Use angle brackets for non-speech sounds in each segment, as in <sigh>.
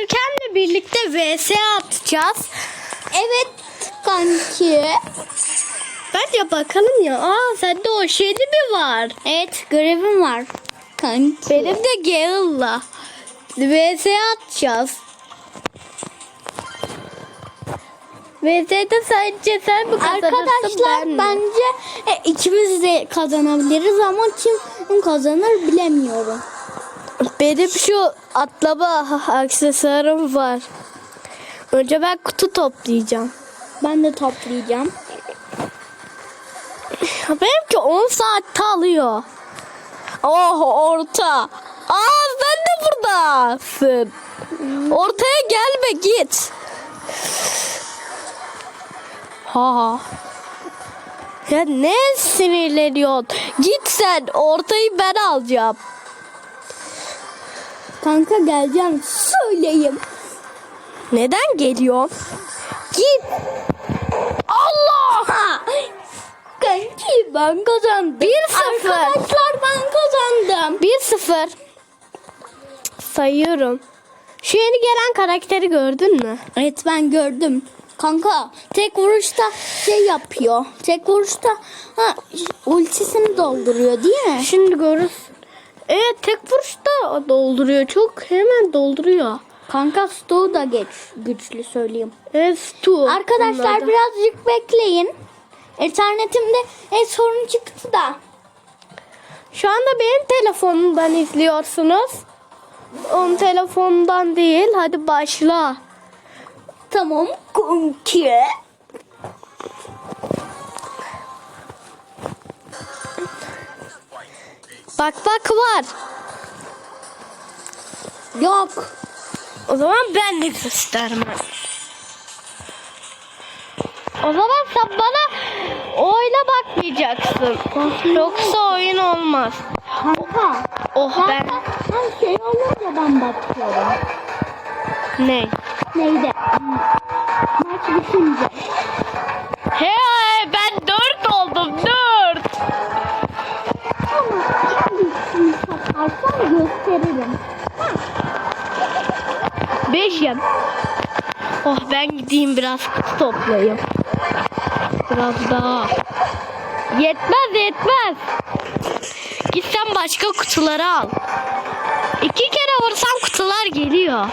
Görkem'le birlikte vs atacağız. Evet kanki. Bence bakalım ya. Aa sende o şeyli mi var? Evet görevim var. Kanki. Benim de Gale'la. vs atacağız. VS'de sadece sen mi kazanırsın Arkadaşlar ben mi? bence e, ikimiz de kazanabiliriz ama kim kazanır bilemiyorum. Benim şu atlama aksesuarım var. Önce ben kutu toplayacağım. Ben de toplayacağım. Benimki 10 saatte alıyor. Oh orta. Aa sen de buradasın. Ortaya gelme git. Ha. Ya ne sinirleniyorsun? Git sen ortayı ben alacağım. Kanka geleceğim söyleyeyim. Neden geliyorsun? Git. Allah! Kanki ben kazandım. 1-0. Arkadaşlar ben kazandım. 1-0. Sayıyorum. Şu yeni gelen karakteri gördün mü? Evet ben gördüm. Kanka tek vuruşta şey yapıyor. Tek vuruşta ha, ultisini dolduruyor değil mi? Şimdi görürüz. Evet tek vuruşta dolduruyor. Çok hemen dolduruyor. Kanka Stu da geç, güçlü söyleyeyim. Evet Stu. Arkadaşlar bunlardan. birazcık bekleyin. İnternetimde e, sorun çıktı da. Şu anda benim telefonumdan izliyorsunuz. Onun telefonundan değil. Hadi başla. Tamam kanki. Bak bak var. Yok. O zaman ben de göstermem. O zaman sen bana oyla bakmayacaksın. Yoksa oyun olmaz. Kanka. Oh ben Ben, ben şey olunca ben bakıyorum. ne? Neydi? Hmm, Maç bitince. Beşim. Oh ben gideyim biraz kutu toplayayım. Biraz daha. Yetmez yetmez. Git sen başka kutuları al. İki kere vursam kutular geliyor.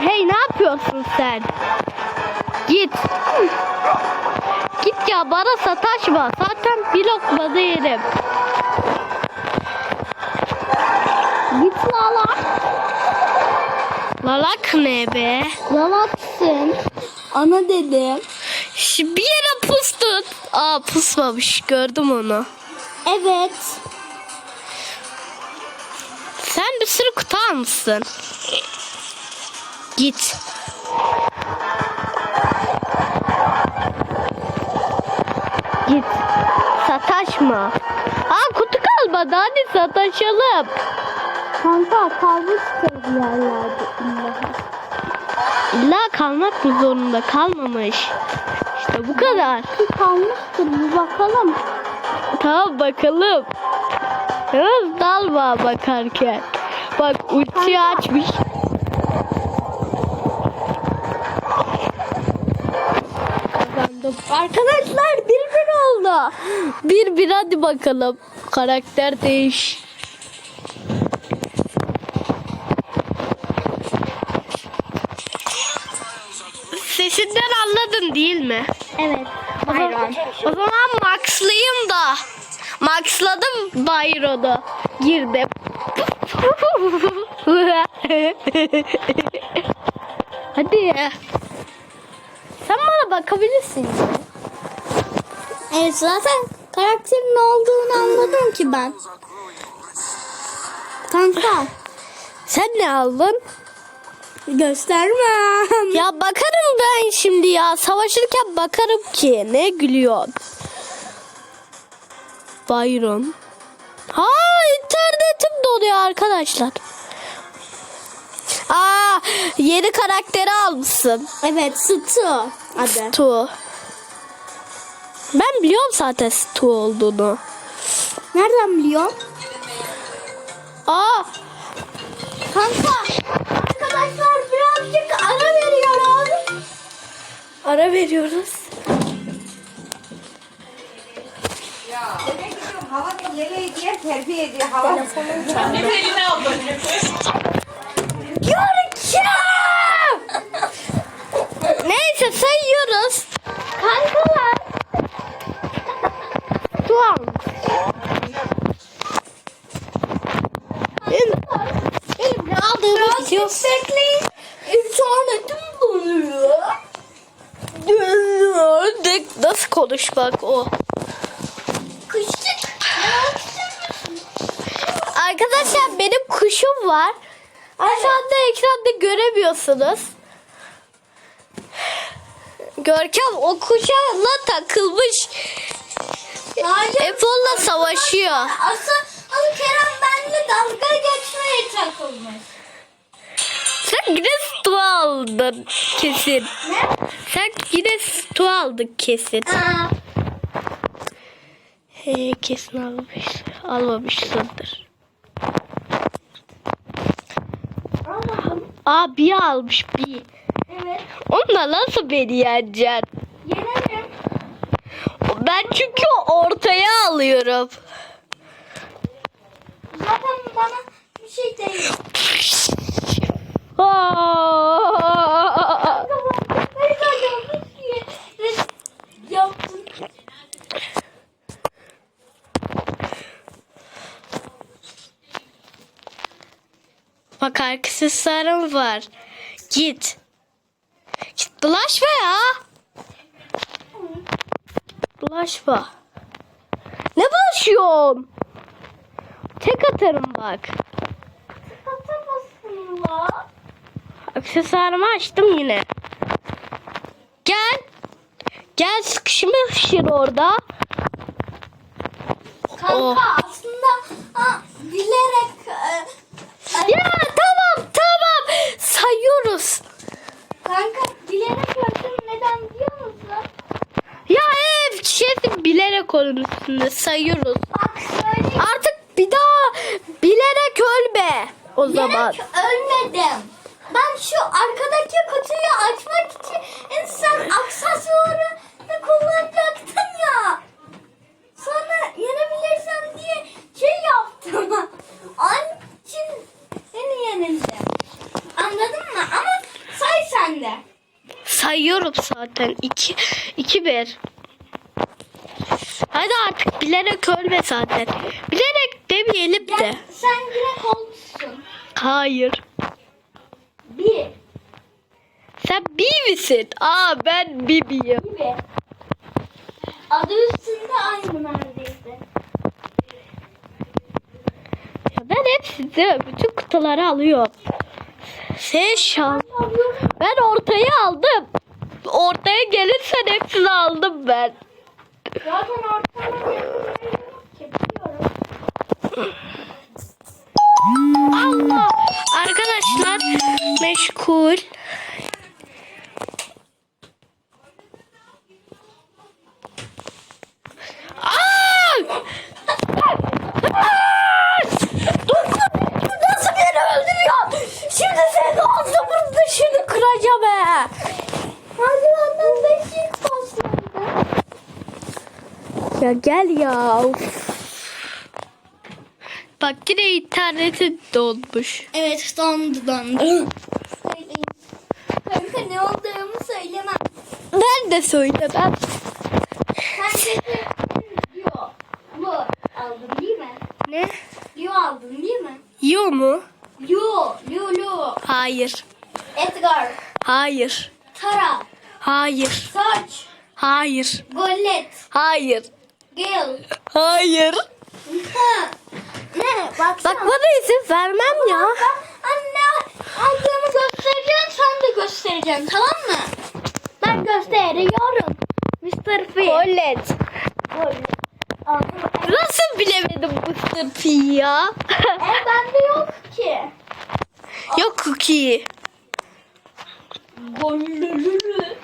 Hey ne yapıyorsun sen? Git. Git ya bana sataşma. Zaten bir lokmada yerim. Git lala. Lalak ne be? Lalaksın. Ana dedim. Şu bir yere pustun. Aa pusmamış gördüm onu. Evet. Sen bir sürü kutu almışsın. Git. Git. Sataşma. Aa kutu kalmadı hadi sataşalım. Kanka kalmıştır bir yerlerde. illa. İlla kalmak mı zorunda kalmamış. İşte bu kadar. Ki kalmıştır bir bakalım. Tamam bakalım. Hız dalma bakarken. Bak uçuyu açmış. Arkadaşlar bir bir oldu. Bir bir hadi bakalım. Karakter değiş. Değil mi? Evet. Zaman, o zaman maxlayayım da. Maxladım Byron'u. Girdim. <laughs> Hadi. Sen bana bakabilirsin. Evet zaten karakterin ne olduğunu anladım ki ben. Kanka Sen ne aldın? göstermem. Ya bakarım ben şimdi ya. Savaşırken bakarım ki. Ne gülüyorsun? Byron. Ha internetim donuyor arkadaşlar. Aa yeni karakteri almışsın. Evet Stu adı. Stu. Ben biliyorum zaten Stu olduğunu. Nereden biliyorsun? Aa Kanka ara veriyoruz. Eve gidiyorum hava da yeleği diye terbiye ediyor hava. Görkem! Neyse sayıyoruz. Kankalar. Şu an. Benim, benim ne aldığımı biliyorsun. Bekleyin. İnternetim donuyor. Döndük. Nasıl konuşmak o? Kışlık. Arkadaşlar benim kuşum var. Aşağıda ekranda göremiyorsunuz. Görkem o kuşa takılmış. Apple'la savaşıyor. Asıl ama Kerem benimle dalga geçmeye takılmış. Sen yine stu aldın kesin. Ne? Sen yine stu aldın kesin. Aa, kesin almış, almamışsındır. Allah'ım. Aa bir almış bir. Evet. Onunla nasıl beni yeneceksin? Yenerim. Ben çünkü ortaya alıyorum. Zaten bana bir şey değil. Aa! Ne kadar yanlış yere yaptın. Bak aksesuarım var. Git. Git bulaşma ya. Bulaşma. Ne bulaşıyorsun? Tek atarım bak. Atamazsın la. Aksesuarımı açtım yine. Gel. Gel sıkışmışsın orada. Kanka Oh. aslında ha, bilerek e, ay- Ya tamam tamam. Sayıyoruz. kanka bilerek öldüm neden biliyor musun? Ya ev şeysi bilerek onun üstünde sayıyoruz. Bak söyleyeyim. Artık bir daha bilerek ölme o zaman. Bilerek ölmedim. Ben şu arkadaki kutuyu açmak için sen aksesuarını kullanacaktın ya. Sonra yenebilirsen diye şey yaptım. <laughs> Onun için seni yenildim. Anladın mı? Ama say sen de. Sayıyorum zaten. 2 2 1. Hadi artık bilerek ölme zaten. Bilerek demeyelim de. Gel, sen direkt olmuşsun. Hayır. Bir Sen bir misin? Aa ben Bibi'yim. gibi. Adı üstünde aynı neredeyse. Ya ben hepsini bütün kutuları alıyorum. Sen şans. Ben ortayı aldım. Ortaya gelirsen hepsini aldım ben. Zaten biliyorum. Allah. Arkadaşlar meşgul. Ya gel ya. Of. Bak yine internetin donmuş. Evet dondu dondu. Kanka ne olduğumu söylemem. Ben de söylemem. Leo. Lu aldın değil mi? Ne? Leo aldın değil mi? Yiyor mu? Leo. Leo Leo. Hayır. Edgar. Hayır. Tara. Hayır. Sarch. Hayır. Gollet. Hayır. Gale. Hayır. Ha. Ne? Baksana. Bak bana izin vermem ya. Ben anne aldığımı göstereceğim sen de göstereceksin tamam mı? Ben gösteriyorum. Mr. P. Aldım. Nasıl bilemedim bu sırpıyı ya? E bende yok ki. Yok cookie. Gollülülü.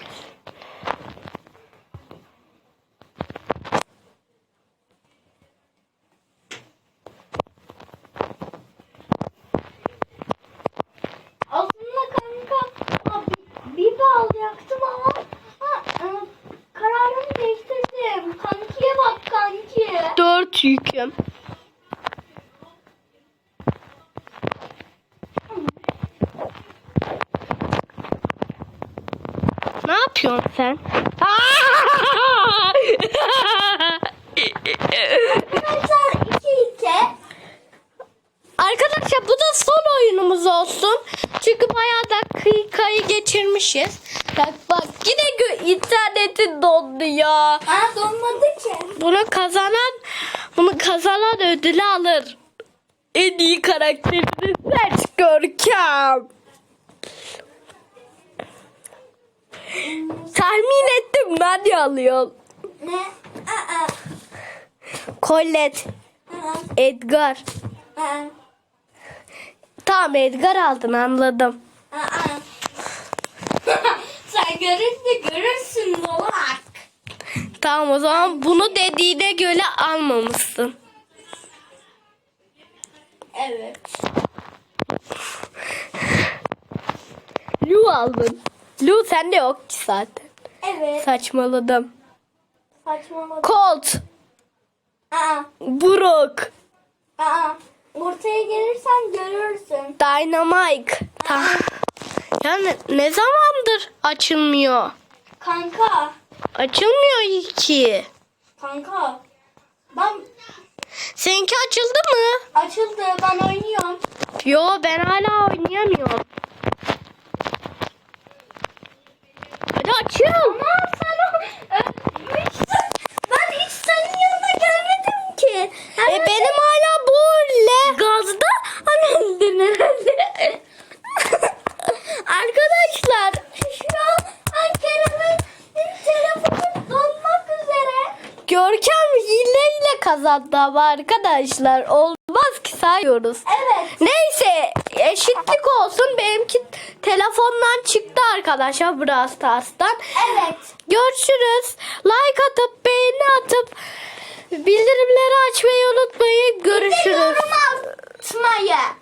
sırt yüküm. Ne yapıyorsun sen? Arkadaşlar bu da son oyunumuz olsun. Çünkü bayağı dakikayı geçirmişiz. Bak bak yine internetin dondu ya. Aa donmadı ki. Bunu kazanan bunu kazanan ödülü alır. En iyi karakterini seç Görkem. Tahmin ettim ben de alıyorum. Ne? Aa. Colette, Aa. Edgar. Aa. Tamam Edgar aldın anladım. Aa. <laughs> Sen görünce görürsün dolak. Tamam o zaman bunu dediğine göre almamışsın. Evet. Lu aldın. Lu sende yok ki zaten. Evet. Saçmaladım. Saçmalama. Colt, Aa. Brook, Aa. Ortaya gelirsen görürsün. Dynamite. Ta yani ne zamandır açılmıyor? Kanka. Açılmıyor ki. Kanka. Ben Seninki açıldı mı? açıldı. Ben oynuyorum. Yo ben hala oynayamıyorum. Hadi açıl. Ama sen o... Hiç, ben hiç senin yanına gelmedim ki. E benim hala bu le. Gazda anandın herhalde. Arkadaşlar şu an Kerem'in telefonu donmak üzere. Görkem hileyle kazandı ama arkadaşlar. Olmaz ki sayıyoruz. Evet. Neyse eşitlik olsun. Benimki telefondan çıktı arkadaşlar Brawl Stars'tan. Evet. Görüşürüz. Like atıp beğeni atıp bildirimleri açmayı unutmayın. Görüşürüz. Yorum atmayı.